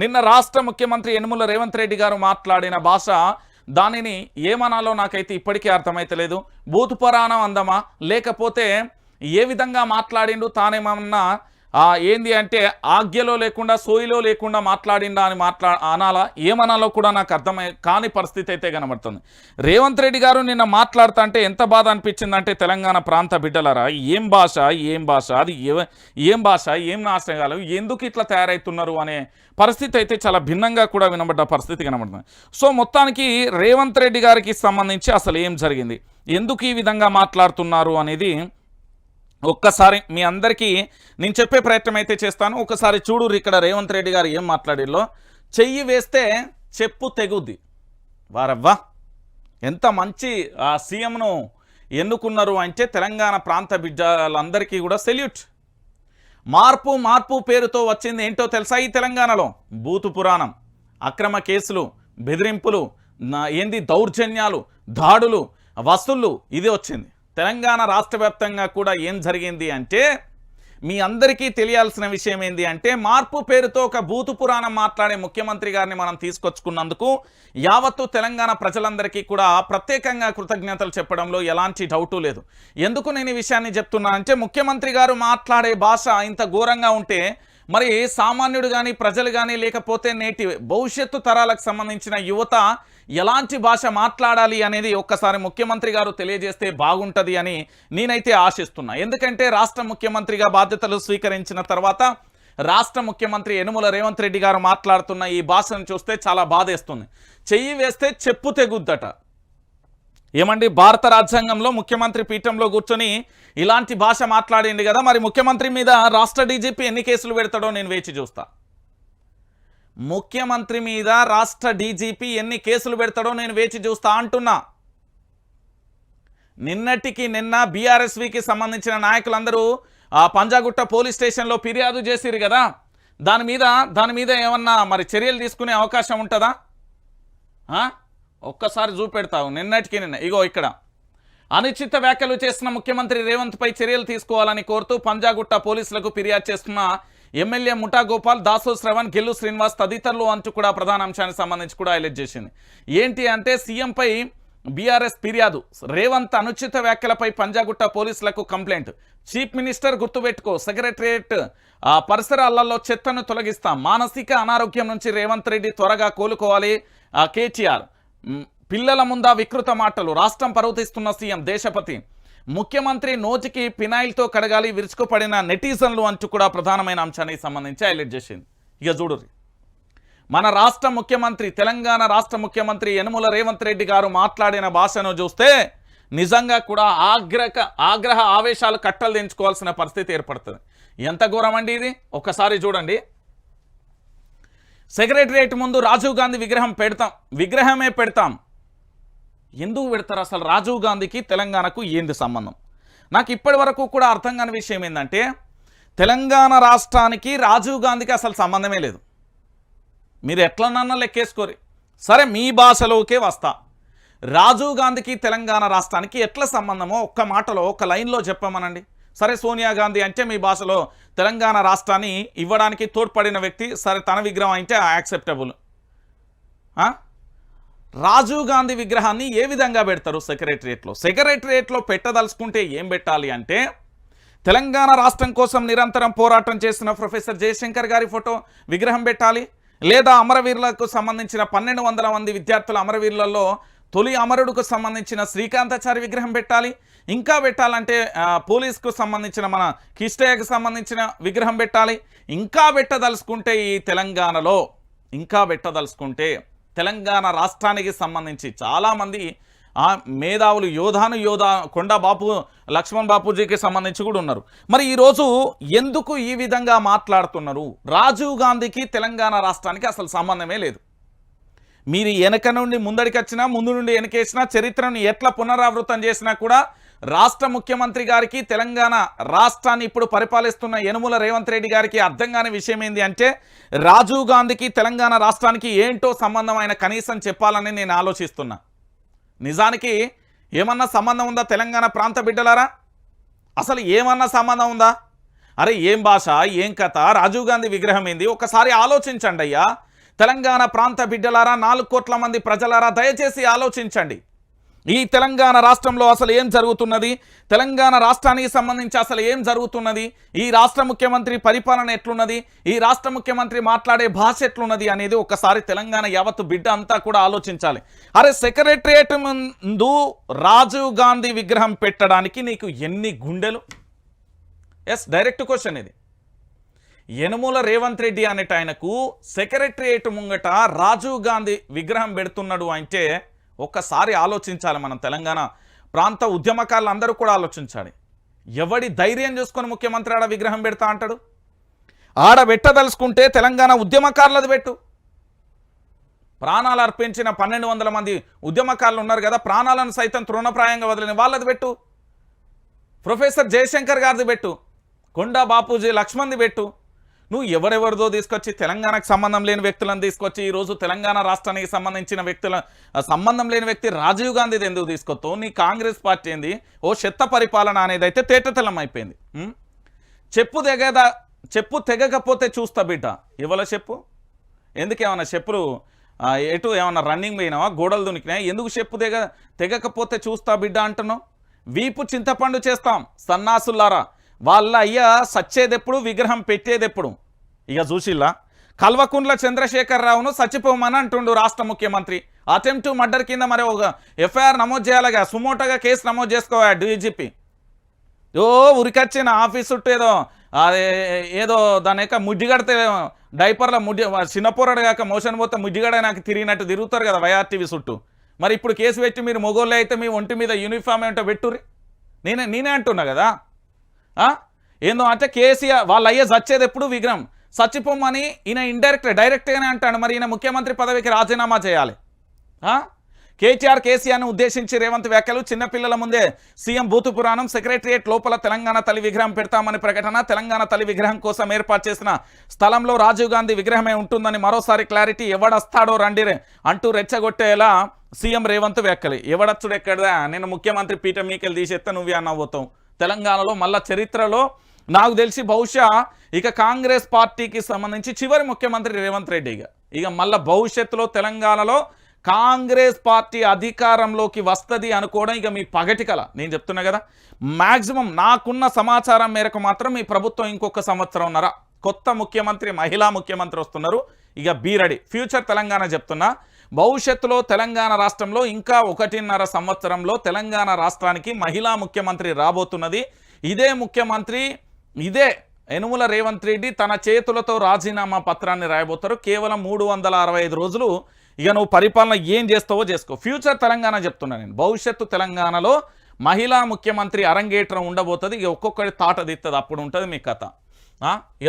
నిన్న రాష్ట్ర ముఖ్యమంత్రి యనుమల రేవంత్ రెడ్డి గారు మాట్లాడిన భాష దానిని ఏమనాలో నాకైతే ఇప్పటికీ అర్థమైతలేదు. భూతు పురాణం అందమా? లేకపోతే ఏ విధంగా మాట్లాడిండు? తానేమన్నా ఏంది అంటే ఆజ్ఞలో లేకుండా సోయిలో లేకుండా మాట్లాడిండా అని మాట్లా అనాలా? ఏమనాలో కూడా నాకు అర్థమై కాని పరిస్థితి అయితే కనబడుతుంది. రేవంత్ రెడ్డి గారు నిన్న మాట్లాడుతా అంటే ఎంత బాధ అనిపించిందంటే తెలంగాణ ప్రాంత బిడ్డలరా ఏం భాష ఏం భాష అది ఏ- ఏం భాష ఏం నాశనగాలు ఎందుకు ఇట్లా తయారవుతున్నారు అనే పరిస్థితి అయితే చాలా భిన్నంగా కూడా వినబడ్డ పరిస్థితి కనబడుతుంది. సో మొత్తానికి రేవంత్ రెడ్డి గారికి సంబంధించి అసలు ఏం జరిగింది? ఎందుకు ఈ విధంగా మాట్లాడుతున్నారు అనేది ఒక్కసారి మీ అందరికీ నేను చెప్పే ప్రయత్నం అయితే చేస్తాను. ఒకసారి చూడు ఇక్కడ రేవంత్ రెడ్డి గారు ఏం మాట్లాడిల్లో చెయ్యి వేస్తే చెప్పు తెగుద్ది. వారవ్వా ఎంత మంచి ఆ సీఎంను ఎన్నుకున్నారు అంటే తెలంగాణ ప్రాంత బిడ్డలందరికీ కూడా సెల్యూట్. మార్పు మార్పు పేరుతో వచ్చింది ఏంటో తెలుసా ఈ తెలంగాణలో? బూతు పురాణం అక్రమ కేసులు బెదిరింపులు ఏంది దౌర్జన్యాలు దాడులు వసూళ్ళు ఇది వచ్చింది. తెలంగాణ రాష్ట్ర వ్యాప్తంగా కూడా ఏం జరిగింది అంటే మీ అందరికీ తెలియాల్సిన విషయం ఏంది అంటే మార్పు పేరుతో ఒక బూతు పురాణం మాట్లాడే ముఖ్యమంత్రి గారిని మనం తీసుకొచ్చుకున్నందుకు యావత్తు తెలంగాణ ప్రజలందరికీ కూడా ప్రత్యేకంగా కృతజ్ఞతలు చెప్పడంలో ఎలాంటి డౌటు లేదు. ఎందుకు నేను ఈ విషయాన్ని చెప్తున్నానంటే ముఖ్యమంత్రి గారు మాట్లాడే భాష ఇంత ఘోరంగా ఉంటే మరి సామాన్యుడు కానీ ప్రజలు కానీ లేకపోతే నేటి భవిష్యత్తు తరాలకు సంబంధించిన యువత ఎలాంటి భాష మాట్లాడాలి అనేది ఒక్కసారి ముఖ్యమంత్రి గారు తెలియజేస్తే బాగుంటుంది అని నేనైతే ఆశిస్తున్నా. ఎందుకంటే రాష్ట్ర ముఖ్యమంత్రిగా బాధ్యతలు స్వీకరించిన తర్వాత రాష్ట్ర ముఖ్యమంత్రి యనుమల రేవంత్ రెడ్డి గారు మాట్లాడుతున్న ఈ భాషను చూస్తే చాలా బాధేస్తుంది. చెయ్యి వేస్తే చెప్పు తెగుద్దట. ఏమండి భారత రాజ్యాంగంలో ముఖ్యమంత్రి పీఠంలో కూర్చొని ఇలాంటి భాష మాట్లాడింది కదా మరి ముఖ్యమంత్రి మీద రాష్ట్ర డీజీపీ ఎన్ని కేసులు పెడతాడో నేను వేచి చూస్తా. ముఖ్యమంత్రి మీద రాష్ట్ర డీజీపీ ఎన్ని కేసులు పెడతాడో నేను వేచి చూస్తా అంటున్నా. నిన్నటికి నిన్న బీఆర్ఎస్వికి సంబంధించిన నాయకులందరూ ఆ పంజాగుట్ట పోలీస్ స్టేషన్లో ఫిర్యాదు చేసిరు కదా దాని మీద దాని మీద ఏమన్నా మరి చర్యలు తీసుకునే అవకాశం ఉంటుందా? ఒక్కసారి చూపెడతావు. నిన్నటికి నిన్న. ఇగో ఇక్కడ. అనుచిత వ్యాఖ్యలు చేసిన ముఖ్యమంత్రి రేవంత్పై చర్యలు తీసుకోవాలని కోరుతూ పంజాగుట్ట పోలీసులకు ఫిర్యాదు చేస్తున్న ఎమ్మెల్యే ముఠా గోపాల్ దాసు శ్రవణ్ గెల్లు శ్రీనివాస్ తదితరులు అంటూ కూడా ప్రధాన అంశానికి సంబంధించి కూడా హైలైట్ చేసింది. ఏంటి అంటే సీఎంపై బీఆర్ఎస్ ఫిర్యాదు. రేవంత్ అనుచిత వ్యాఖ్యలపై పంజాగుట్ట పోలీసులకు కంప్లైంట్. చీఫ్ మినిస్టర్ గుర్తుపెట్టుకో సెక్రటరియట్ ఆ పరిసరాలలో చెత్తను తొలగిస్తాం. మానసిక అనారోగ్యం నుంచి రేవంత్ రెడ్డి త్వరగా కోలుకోవాలి కేటీఆర్. పిల్లల ముందా వికృత మాటలు. రాష్ట్రం పర్వతిస్తున్న సీఎం దేశపతి. ముఖ్యమంత్రి నోటికి పినాయిల్తో కడగాలి విరుచుకుపడిన నెటిజన్లు అంటూ కూడా ప్రధానమైన అంశానికి సంబంధించి హైలైట్ చేసింది. ఇక చూడుర్రి. మన రాష్ట్ర ముఖ్యమంత్రి తెలంగాణ రాష్ట్ర ముఖ్యమంత్రి యనుమల రేవంత్ రెడ్డి గారు మాట్లాడిన భాషను చూస్తే నిజంగా కూడా ఆగ్రహ ఆగ్రహ ఆవేశాలు కట్టలు దించుకోవాల్సిన పరిస్థితి ఏర్పడుతుంది. ఎంత ఘోరం అండి ఇది? ఒకసారి చూడండి. సెక్రటరియట్ ముందు రాజీవ్ గాంధీ విగ్రహం పెడతాం. విగ్రహమే పెడతాం. ఎందుకు పెడతారు అసలు రాజీవ్ గాంధీకి తెలంగాణకు ఏంది సంబంధం? నాకు ఇప్పటి వరకు కూడా అర్థం కాని విషయం ఏంటంటే తెలంగాణ రాష్ట్రానికి రాజీవ్ గాంధీకి అసలు సంబంధమే లేదు. మీరు ఎట్లనన్నా లెక్కేసుకోరి. సరే మీ భాషలోకే వస్తా. రాజీవ్ గాంధీకి తెలంగాణ రాష్ట్రానికి ఎట్ల సంబంధమో ఒక్క మాటలో ఒక్క లైన్లో చెప్పమనండి. సరే సోనియా గాంధీ అంటే మీ భాషలో తెలంగాణ రాష్ట్రాన్ని ఇవ్వడానికి తోడ్పడిన వ్యక్తి సరే తన విగ్రహం అంటే యాక్సెప్టబుల్ రాజీవ్ గాంధీ విగ్రహాన్ని ఏ విధంగా పెడతారు సెక్రటరియట్లో? సెక్రటరియట్లో పెట్టదలుచుకుంటే ఏం పెట్టాలి అంటే తెలంగాణ రాష్ట్రం కోసం నిరంతరం పోరాటం చేసిన ప్రొఫెసర్ జయశంకర్ గారి ఫోటో విగ్రహం పెట్టాలి. లేదా అమరవీరులకు సంబంధించిన పన్నెండు వందల మంది విద్యార్థుల అమరవీరులలో తొలి అమరుడుకు సంబంధించిన శ్రీకాంతాచారి విగ్రహం పెట్టాలి. ఇంకా పెట్టాలంటే పోలీస్కు సంబంధించిన మన కిష్టయ్యకు సంబంధించిన విగ్రహం పెట్టాలి. ఇంకా పెట్టదలుచుకుంటే ఈ తెలంగాణలో ఇంకా పెట్టదలుచుకుంటే తెలంగాణ రాష్ట్రానికి సంబంధించి చాలామంది ఆ మేధావులు యోధాను యోధా కొండ బాపు లక్ష్మణ్ బాపూజీకి సంబంధించి కూడా ఉన్నారు. మరి ఈరోజు ఎందుకు ఈ విధంగా మాట్లాడుతున్నారు? రాజీవ్ గాంధీకి తెలంగాణ రాష్ట్రానికి అసలు సంబంధమే లేదు. మీరు వెనక నుండి ముందడికి వచ్చినా ముందు నుండి వెనకేసినా చరిత్రను ఎట్లా పునరావృతం చేసినా కూడా రాష్ట్ర ముఖ్యమంత్రి గారికి తెలంగాణ రాష్ట్రాన్ని ఇప్పుడు పరిపాలిస్తున్న యనుమల రేవంత్ రెడ్డి గారికి అర్థం కాని విషయం ఏంది అంటే రాజీవ్ గాంధీకి తెలంగాణ రాష్ట్రానికి ఏంటో సంబంధం ఆయన కనీసం చెప్పాలని నేను ఆలోచిస్తున్నా. నిజానికి ఏమన్నా సంబంధం ఉందా తెలంగాణ ప్రాంత బిడ్డలారా? అసలు ఏమన్నా సంబంధం ఉందా? అరే ఏం భాష ఏం కథ రాజీవ్ గాంధీ విగ్రహం ఏంది? ఒకసారి ఆలోచించండి అయ్యా. తెలంగాణ ప్రాంత బిడ్డలారా నాలుగు కోట్ల మంది ప్రజలారా దయచేసి ఆలోచించండి. ఈ తెలంగాణ రాష్ట్రంలో అసలు ఏం జరుగుతున్నది? తెలంగాణ రాష్ట్రానికి సంబంధించి అసలు ఏం జరుగుతున్నది? ఈ రాష్ట్ర ముఖ్యమంత్రి పరిపాలన ఎట్లున్నది? ఈ రాష్ట్ర ముఖ్యమంత్రి మాట్లాడే భాష ఎట్లున్నది అనేది ఒకసారి తెలంగాణ యావత్తు బిడ్డ అంతా కూడా ఆలోచించాలి. అరే సెక్రటరియట్ ముందు రాజీవ్ గాంధీ విగ్రహం పెట్టడానికి నీకు ఎన్ని గుండెలు? ఎస్ డైరెక్ట్ క్వశ్చన్ ఇది. యనుమూల రేవంత్ రెడ్డి అనేట ఆయనకు సెక్రటరియేట్ ముంగట రాజీవ్ గాంధీ విగ్రహం పెడుతున్నాడు అంటే ఒక్కసారి ఆలోచించాలి మనం తెలంగాణ ప్రాంత ఉద్యమకారులు అందరూ కూడా ఆలోచించాలి. ఎవడి ధైర్యం చూసుకొని ముఖ్యమంత్రి ఆడ విగ్రహం పెడతా అంటాడు? ఆడ పెట్టదలుచుకుంటే తెలంగాణ ఉద్యమకారులది పెట్టు. ప్రాణాలు అర్పించిన పన్నెండు వందల మంది ఉద్యమకారులు ఉన్నారు కదా ప్రాణాలను సైతం తృణప్రాయంగా వదిలిన వాళ్ళది పెట్టు. ప్రొఫెసర్ జయశంకర్ గారిది పెట్టు. కొండా బాపూజీ లక్ష్మణ్ది పెట్టు. నువ్వు ఎవరెవరిదో తీసుకొచ్చి తెలంగాణకు సంబంధం లేని వ్యక్తులను తీసుకొచ్చి ఈరోజు తెలంగాణ రాష్ట్రానికి సంబంధించిన వ్యక్తుల సంబంధం లేని వ్యక్తి రాజీవ్ గాంధీది ఎందుకు తీసుకొస్తావు? నీ కాంగ్రెస్ పార్టీ ఏంది? ఓ చెత్త పరిపాలన అనేది అయితే తేటతెల్లం అయిపోయింది. చెప్పు తెగదా చెప్పు తెగకపోతే చూస్తా బిడ్డ. ఇవ్వల చెప్పు? ఎందుకేమన్నా చెప్పులు ఎటు ఏమన్నా రన్నింగ్ పోయినావా? గోడలు దునికినాయా? ఎందుకు చెప్పు తెగ తెగకపోతే చూస్తా బిడ్డ అంటున్నావు? వీపు చింతపండు చేస్తాం సన్నాసుల్లారా వాళ్ళ అయ్యా సచ్చేదెప్పుడు విగ్రహం పెట్టేదెప్పుడు? ఇక చూసిల్లా? కల్వకుండ్ల చంద్రశేఖరరావును చచ్చిపోమని అంటుండు రాష్ట్ర ముఖ్యమంత్రి. అటెంప్ట్ మర్డర్ కింద మరి ఒక ఎఫ్ఐఆర్ నమోదు చేయాలిగా. సుమోటోగా కేసు నమోదు చేసుకోవా డీజీపీ? ఓ ఉరికొచ్చిన ఆఫీస్ చుట్టూ ఏదో ఏదో దాని యొక్క ముడ్డిగడితే డైపర్ల ముడ్డి చిన్నపోరడు కాక మోషన్ పోతే ముడ్డిగడ నాకు తిరిగినట్టు తిరుగుతారు కదా వైఆర్టీవీ చుట్టూ. మరి ఇప్పుడు కేసు పెట్టి మీరు మొగోళ్ళు అయితే మీ ఒంటి మీద యూనిఫామ్ ఏంటో పెట్టుర్రి? నేనే నేనే అంటున్నా కదా. ఏందో అంటే కేసీఆర్ వాళ్ళ అయ్యే చచ్చేది ఎప్పుడు విగ్రహం. చచ్చిపోమని ఈయన ఇండైరెక్ట్ డైరెక్ట్గానే అంటాడు. మరి ఈయన ముఖ్యమంత్రి పదవికి రాజీనామా చేయాలి. ఆ? కేటీఆర్ కేసీఆర్ను ఉద్దేశించి రేవంత్ వ్యాఖ్యలు చిన్నపిల్లల ముందే సీఎం బూతు పురాణం సెక్రటరియట్ లోపల తెలంగాణ తల్లి విగ్రహం పెడతామని ప్రకటన తెలంగాణ తల్లి విగ్రహం కోసం ఏర్పాటు చేసిన స్థలంలో రాజీవ్ గాంధీ విగ్రహమే ఉంటుందని మరోసారి క్లారిటీ ఎవడస్తాడో రండిరే అంటూ రెచ్చగొట్టేలా సీఎం రేవంత్ వ్యాఖ్యలు. ఎవడచ్చుడు ఎక్కడదా? నేను ముఖ్యమంత్రి పీఠం మీకెళ్ళి తీసేస్తే నువ్వే అన్నవోతావు తెలంగాణలో మళ్ళా చరిత్రలో నాకు తెలిసి బహుశా ఇక కాంగ్రెస్ పార్టీకి సంబంధించి చివరి ముఖ్యమంత్రి రేవంత్ రెడ్డి ఇక. ఇక మళ్ళా భవిష్యత్తులో తెలంగాణలో కాంగ్రెస్ పార్టీ అధికారంలోకి వస్తుంది అనుకోవడం ఇక మీ పగటి కల. నేను చెప్తున్నా కదా మ్యాక్సిమం నాకున్న సమాచారం మేరకు మాత్రం మీ ప్రభుత్వం ఇంకొక సంవత్సరంన్నర కొత్త ముఖ్యమంత్రి మహిళా ముఖ్యమంత్రి వస్తున్నారు. ఇక బీరడి ఫ్యూచర్ తెలంగాణ చెప్తున్నా. భవిష్యత్తులో తెలంగాణ రాష్ట్రంలో ఇంకా ఒకటిన్నర సంవత్సరంలో తెలంగాణ రాష్ట్రానికి మహిళా ముఖ్యమంత్రి రాబోతున్నది. ఇదే ముఖ్యమంత్రి ఇదే యనుమల రేవంత్ రెడ్డి తన చేతులతో రాజీనామా పత్రాన్ని రాయబోతారు. కేవలం మూడు వందల అరవై ఐదు రోజులు ఇక నువ్వు పరిపాలన ఏం చేస్తావో చేసుకో. ఫ్యూచర్ తెలంగాణ చెప్తున్నా నేను. భవిష్యత్తు తెలంగాణలో మహిళా ముఖ్యమంత్రి అరంగేట్రం ఉండబోతుంది. ఇక ఒక్కొక్కటి తాట దిత్తది అప్పుడు ఉంటుంది మీ కథ. ఆ? ఇక